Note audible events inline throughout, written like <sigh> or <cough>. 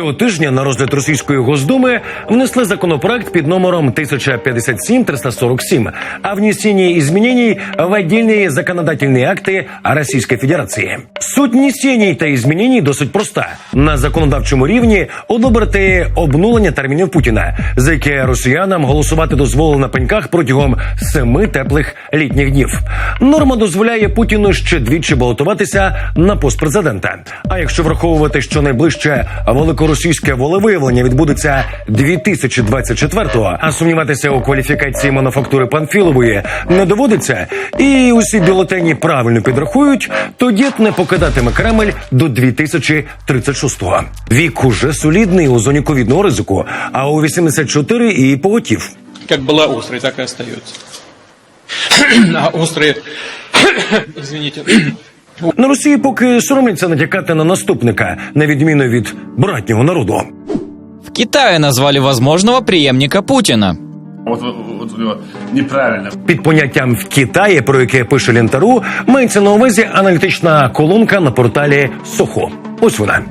Цього тижня на розгляд російської госдуми внесли законопроект під номером 1057-347 о внесении изменений в отдельные законодательные акты Російської Федерації. Суть внесений та изменений досить проста: на законодавчому рівні одобрити обнулення термінів Путіна, за яке росіянам голосувати дозволено на пеньках протягом семи теплих літніх днів. Норма дозволяє Путіну ще двічі балотуватися на пост президента. А якщо враховувати, що найближче великоросійське волевиявлення відбудеться 2024-го, а сумніватися у кваліфікації мануфактури Панфілової не доводиться, і усі бюлетені правильно підрахують, то дід не покидатиме Кремль до 2036-го. Вік уже солідний у зоні ковідного ризику, а у 84 і поготів. Как была острой, так и остается. <clears throat> А острые, <clears throat> извините, На Росії поки соромляться натякати на наступника, на відміну від братнього народу. В Китае назвали возможного преемника Путина. От, от, от, неправильно. Під поняттям в Китаї, про яке пише Лінтару, мається на увазі аналітична колонка на порталі Сохо. Ось вона.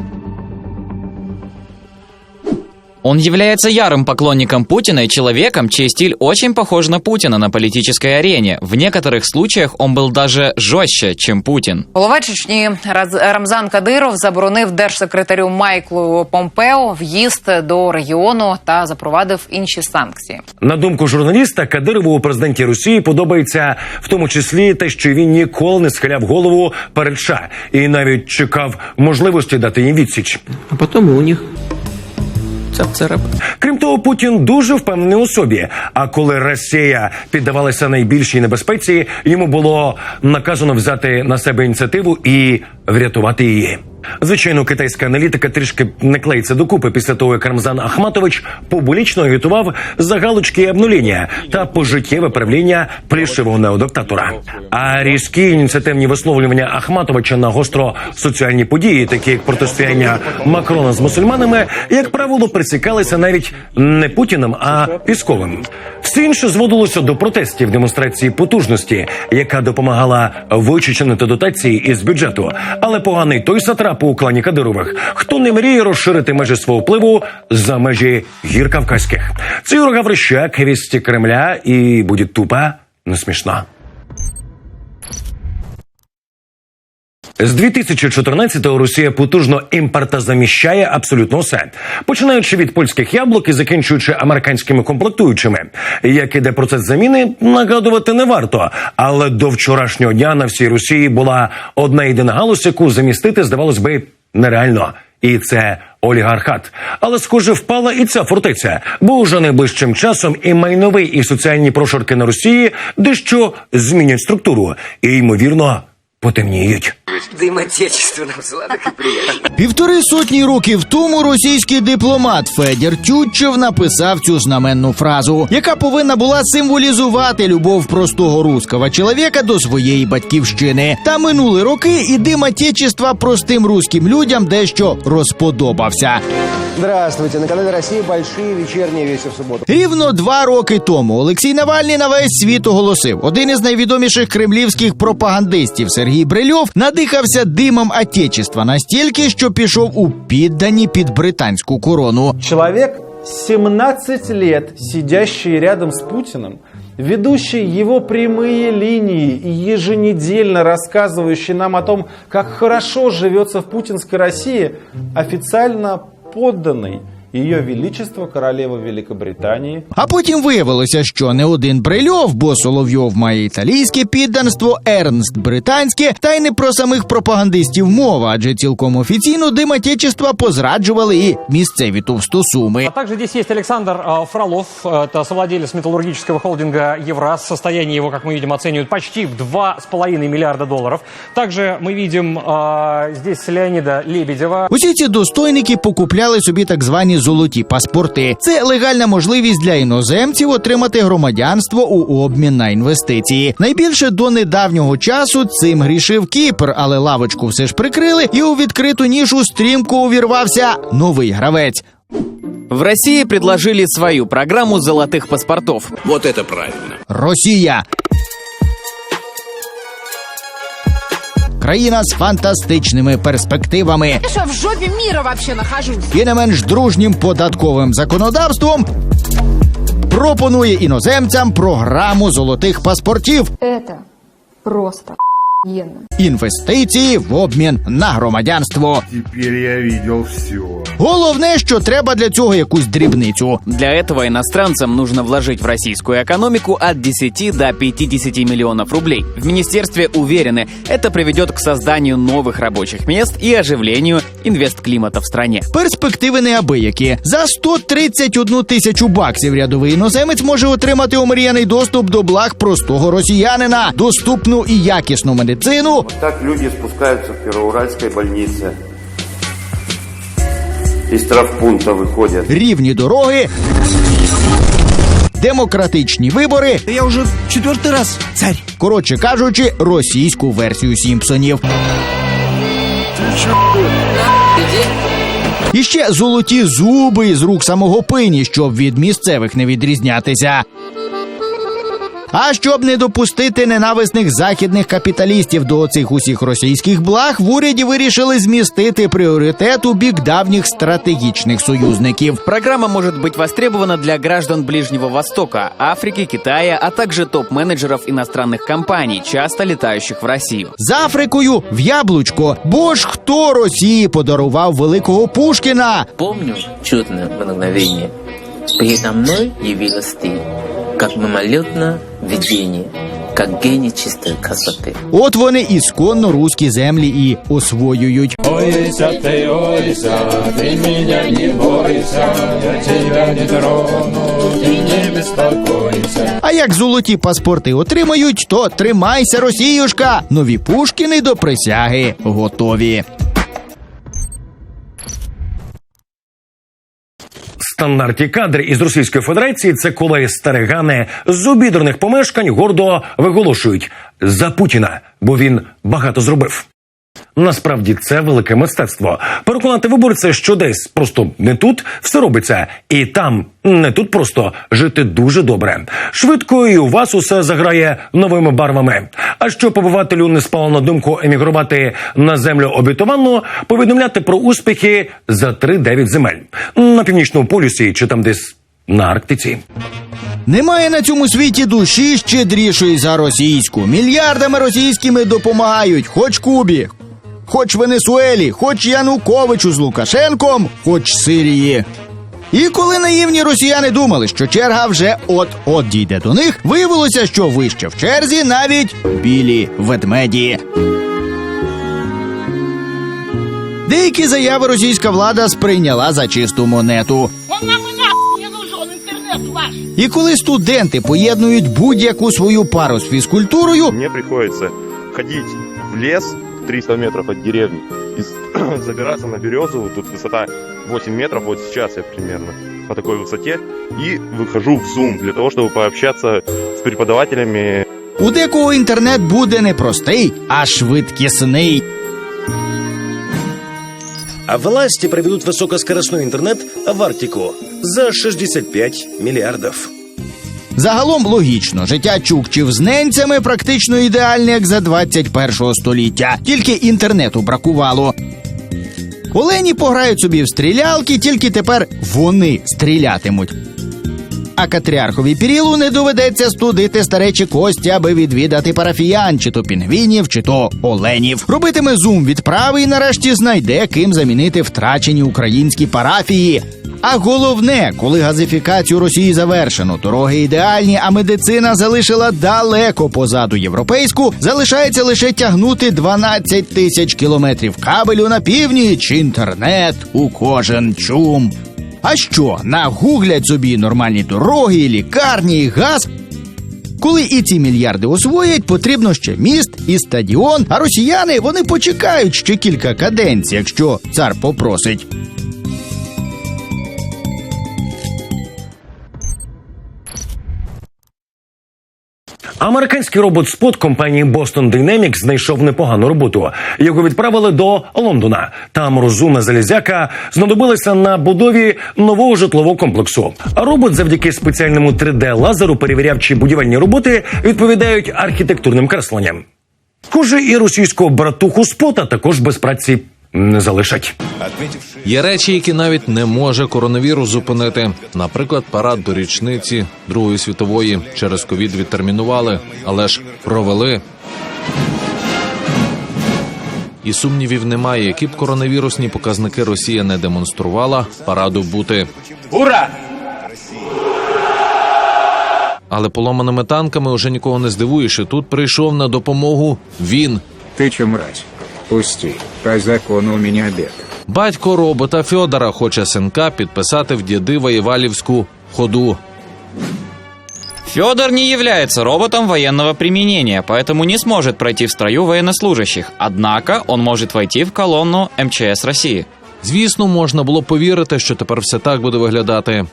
Он является ярым поклонником Путина и человеком, чей стиль очень похож на Путина на политической арене. В некоторых случаях он был даже жестче, чем Путин. Голова Чечні Раз- Рамзан Кадиров заборонив держсекретарю Майклу Помпео в'їзд до регіону та запровадив інші санкції. На думку журналіста, Кадирову у президенті Росії подобається в тому числі те, що він ніколи не схиляв голову перед США і навіть чекав можливості дати їм відсіч. А потом и у них цап-царап. Крім того, Путін дуже впевнений у собі. А коли Росія піддавалася найбільшій небезпеці, йому було наказано взяти на себе ініціативу і врятувати її. Звичайно, китайська аналітика трішки не клеїться докупи після того, як Рамзан Ахматович публічно агітував за галочки обнуління та пожиттєве правління плішивого неодиктатора. А різкі ініціативні висловлювання Ахматовича на гостро соціальні події, такі як протистояння Макрона з мусульманами, як правило, присікалися навіть не Путіним, а Пісковим. Все інше зводилося до протестів демонстрації потужності, яка допомагала вичеченити дотації із бюджету. Але поганий той сатрап у клані Кадирових, хто не мріє розширити межі свого впливу за межі гір Кавказьких. Це Юра Гаврищак, вісті Кремля, і буде тупа, не смішна. З 2014-го Росія потужно імпортозаміщає абсолютно все, починаючи від польських яблук і закінчуючи американськими комплектуючими. Як іде процес заміни, нагадувати не варто. Але до вчорашнього дня на всій Росії була одна єдина галузь, яку замістити здавалось би нереально. І це олігархат. Але схоже впала і ця фортеця, бо уже найближчим часом і майновий, і соціальні прошарки на Росії дещо змінять структуру і ймовірно потемніють. Дым отечественным сладок и приятно. Півтори сотні років тому російський дипломат Федір Тютчев написав цю знаменну фразу, яка повинна була символізувати любов простого русского чоловіка до своєї батьківщини. Та минули роки, і дим отечества простим руським людям дещо розподобався. Здравствуйте, на канале России большие вечерние вести в субботу. Рівно два роки тому Олексій Навальний на весь світ оголосив. Один із найвідоміших кремлівських пропагандистів Сергій Брильов надихався димом отечества настільки, що пішов у піддані під британську корону. Человек, 17 лет сидящий рядом с Путиным, ведущий его прямые линии и еженедельно рассказывающий нам о том, как хорошо живется в путинской России, официально подданный ее величество королева Великобритании А потім виявилося, що не один Брильов, бо Соловйов має італійське підданство, Ернст британське, та й не про самих пропагандистів мова, адже цілком офіційно дим отечества позраджували і місцеві товстосуми. А также здесь есть Александр э, Фролов, это совладелец металлургического холдинга «Евраз». Состояние его, как мы видим, оценивают почти в 2,5 миллиарда долларов. Также мы видим э, здесь Леонида Лебедева. Усі ці достойники покупляли собі так звані золоті паспорти. Це легальна можливість для іноземців отримати громадянство у обмін на інвестиції. Найбільше до недавнього часу цим грішив Кіпр, але лавочку все ж прикрили, і у відкриту нішу стрімко увірвався новий гравець. В России предложили свою программу золотых паспортов. Вот это правильно. Росія. Країна з фантастичними перспективами Я що, в жопі міра вообще нахожусь? і не менш дружнім податковим законодавством. Пропонує іноземцям програму золотих паспортів Это просто охуенно. інвестиції в обмін на громадянство. Теперь я видел все. Головне, що треба для цього якусь дрібницю. Для этого иностранцам нужно вложить в российскую экономику от 10 до 50 миллионов рублей. В министерстве уверены, это приведет к созданию новых рабочих мест и оживлению инвестклимата в стране. Перспективи неабиякі. За 131 тисячу баксів рядовий іноземець може отримати омріяний доступ до благ простого росіянина, доступну і якісну медицину, Так люди спускаются в Первоуральской больнице. Из травпункта виходять. рівні дороги, демократичні вибори. Я вже четвертий раз царь. Коротше кажучи, російську версію Сімпсонів. І ще золоті зуби з рук самого пині, щоб від місцевих не відрізнятися. А щоб не допустити ненависних західних капіталістів до цих усіх російських благ, в уряді вирішили змістити пріоритет у бік давніх стратегічних союзників. Программа может быть востребована для граждан Ближнего Востока, Африки, Китая, а также топ-менеджеров иностранных компаний, часто летающих в Россию. З Африкою в яблучко. Бо ж хто Росії подарував великого Пушкіна? Помню чудное мгновение. Передо мной явилась ты, как мимолетное видение, как гений чистой красоты. От вони ісконно руські землі і освоюють. Ойся ты, ойся, ты меня не бойся, я тебя не трону, ты не беспокойся. А як золоті паспорти отримають, то тримайся, Росіюшка! Нові Пушкіни до присяги готові. Стандартні кадри із Російської Федерації це коли старигани з обідраних помешкань гордо виголошують за Путіна, бо він багато зробив. Насправді це велике мистецтво. Переконати виборця, що десь просто не тут все робиться, і там не тут просто жити дуже добре. Швидко і у вас усе заграє новими барвами. А щоб побивателю не спало на думку емігрувати на землю обітованну, повідомляти про успіхи за 3-9 земель на північному полюсі чи там десь на Арктиці. Немає на цьому світі душі щедрішої за російську. Мільярдами російськими допомагають, хоч Кубі, хоч Венесуелі, хоч Януковичу з Лукашенком, хоч Сирії. І коли наївні росіяни думали, що черга вже от-от дійде до них, виявилося, що вище в черзі навіть білі ведмеді. Деякі заяви російська влада сприйняла за чисту монету. І коли студенти поєднують будь-яку свою пару з фізкультурою, Мне приходится ходить в лес 300 метров от деревни и <clears throat> забираться на березу. Тут высота 8 метров, вот сейчас я примерно по такой высоте. И выхожу в Zoom для того, чтобы пообщаться с преподавателями. у декого інтернет буде не простий, а швидкісний. А власти проведут высокоскоростной интернет в Арктику за 65 миллиардов. Загалом логічно, життя чукчів з ненцями практично ідеальне, як за 21 століття. Тільки інтернету бракувало. Олені пограють собі в стрілялки, тільки тепер вони стрілятимуть. А Катріархові Пірілу не доведеться студити старечі кості, аби відвідати парафіян, чи то пінгвінів, чи то оленів. Робитиме зум відправи і нарешті знайде, ким замінити втрачені українські парафії. А головне, коли газифікацію Росії завершено, дороги ідеальні, а медицина залишила далеко позаду європейську, залишається лише тягнути 12 тисяч кілометрів кабелю на північ, інтернет у кожен чум. А що, нагуглять собі нормальні дороги, лікарні, і газ. Коли і ці мільярди освоять, потрібно ще міст і стадіон. А росіяни вони почекають ще кілька каденцій, якщо цар попросить. Американський робот Спот компанії Boston Dynamics знайшов непогану роботу. Його відправили до Лондона. Там розумна залізяка знадобилася на будові нового житлового комплексу. Робот завдяки спеціальному 3D лазеру перевіряв, чи будівельні роботи відповідають архітектурним кресленням. Схоже, і російського братуху спота також без праці не залишать. Є речі, які навіть не може коронавірус зупинити. Наприклад, парад до річниці Другої світової через ковід відтермінували, але ж провели. І сумнівів немає, які б коронавірусні показники Росія не демонструвала, параду бути. Ура! Але поламаними танками уже нікого не здивуєш. І тут прийшов на допомогу він. Ты че, мразь? Пусти. По закону у меня обед. Батько робота Фьодора хоче синка підписати в діди Воєвалівську ходу. Федор не является роботом военного применения, поэтому не сможет пройти в строю военнослужащих. Однако он может войти в колонну МЧС России. Звісно, можна було повірити, що тепер все так буде виглядати.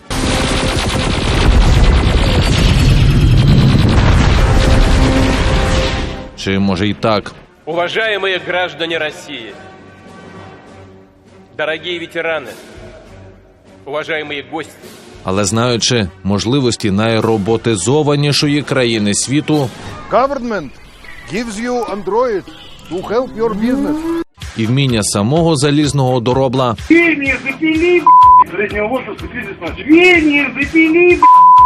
Чи може і так? Уважаемые граждане России, дорогие ветераны, уважаемые гости, Але знаючи можливості найроботизованішої країни світу Government gives you Android to help your business. і вміння самого залізного доробла, Свиньи запили, среднего возраста кризисного. Свиньи запили,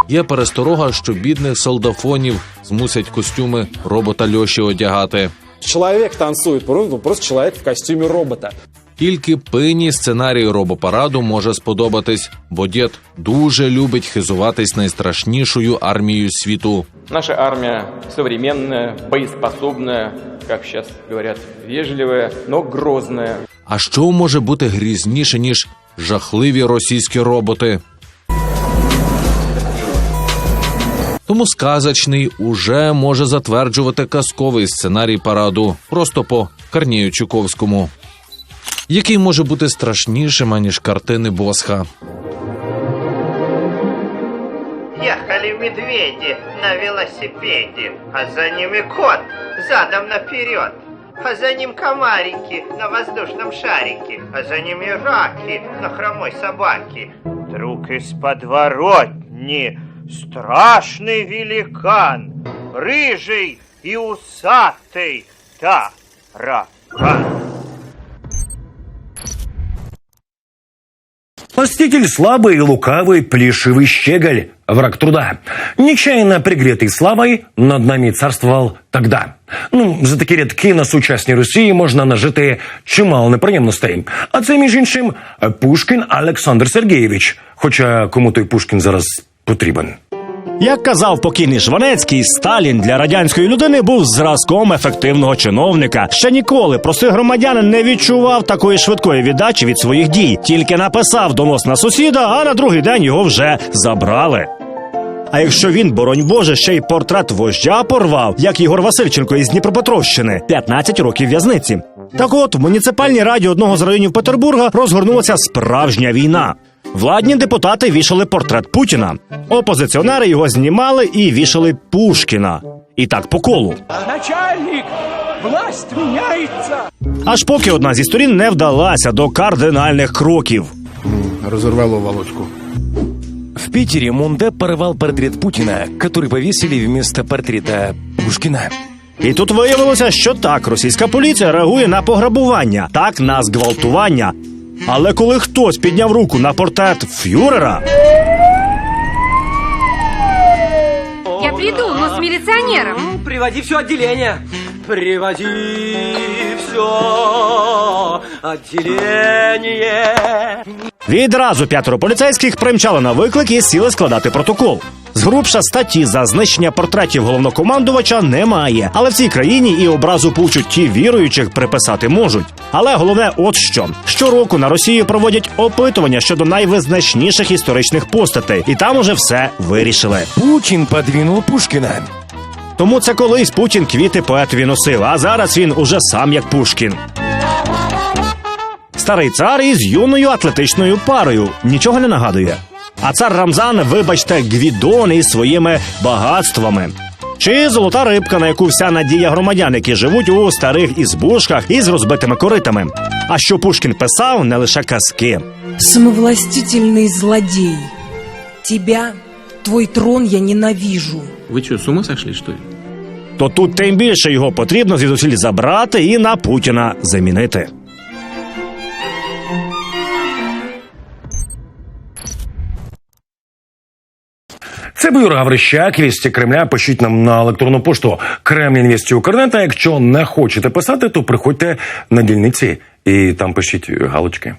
є пересторога, що бідних солдафонів змусять костюми робота Льоші одягати. Человек танцует, ну, просто человек в костюме робота. Тільки пині сценарій робопараду може сподобатись, бо дід дуже любить хизуватись найстрашнішою армією світу. наша армия современная, боеспособная, как сейчас говорят, вежливая, но грозная. А що може бути грізніше, ніж жахливі російські роботи? Тому сказочний уже може затверджувати казковий сценарій параду просто по Корнію Чуковському, який може бути страшнішим, аніж картини Босха. Ехали медведи на велосипеде, а за ними кот задом наперед. А за ним комарики на воздушном шарике, а за ними раки на хромой собаке. Вдруг из подворотни страшный великан, рыжий и усатый таракан. Властитель слабый и лукавый, плешивый щеголь, враг труда. Нечаянно пригретый славой над нами царствував тогда. Ну, за такі рядки на сучасній Росії можна нажити чимало неприємностей. А це, між іншим, Пушкін Олександр Сергійович. Хоча кому той Пушкін зараз потрібен. Як казав покійний Жванецький, Сталін для радянської людини був зразком ефективного чиновника. Ще ніколи простий громадянин не відчував такої швидкої віддачі від своїх дій. Тільки написав донос на сусіда, а на другий день його вже забрали. А якщо він, боронь Боже, ще й портрет вождя порвав, як Ігор Васильченко із Дніпропетровщини, 15 років в'язниці. Так от в муніципальній раді одного з районів Петербурга розгорнулася справжня війна. Владні депутати вішали портрет Путіна. Опозиціонери його знімали і вішали Пушкіна. І так по колу. Начальник, власть меняется. Аж поки одна зі сторін не вдалася до кардинальних кроків. Разорвало волочку. В Питере Мунде порвал портрет Путина, который повесили вместо портрета Пушкина. І тут виявилося, що так, російська поліція реагує на пограбування, так на зґвалтування. Але коли хтось підняв руку на портрет фюрера, Я приду, но с милиционером. Приводи все отделение. Приводи все отделение. Відразу п'ятеро поліцейських примчали на виклик і сіли складати протокол. Згрубша статті за знищення портретів головнокомандувача немає, але в цій країні і образу почутті віруючих приписати можуть. Але головне, от що щороку на Росії проводять опитування щодо найвизначніших історичних постатей, і там уже все вирішили. Путин подвинул Пушкина. Тому це колись Путін квіти поетові носив, а зараз він уже сам як Пушкін. Старий цар із юною атлетичною парою нічого не нагадує. А цар Рамзан, вибачте, гвідон із своїми багатствами. Чи золота рибка, на яку вся надія громадян, які живуть у старих ізбушках із розбитими коритами. А що Пушкін писав, не лише казки. Самовластительный злодей. Тебя, твой трон я ненавижу. Вы что, с ума сошли, что ли? то тут тим більше його потрібно звідусіль забрати і на Путіна замінити. Був Юра Гаврищак, вісті Кремля. Пишіть нам на електронну пошту Кремлінвісті Укрнет. А якщо не хочете писати, то приходьте на дільниці і там пишіть галочки.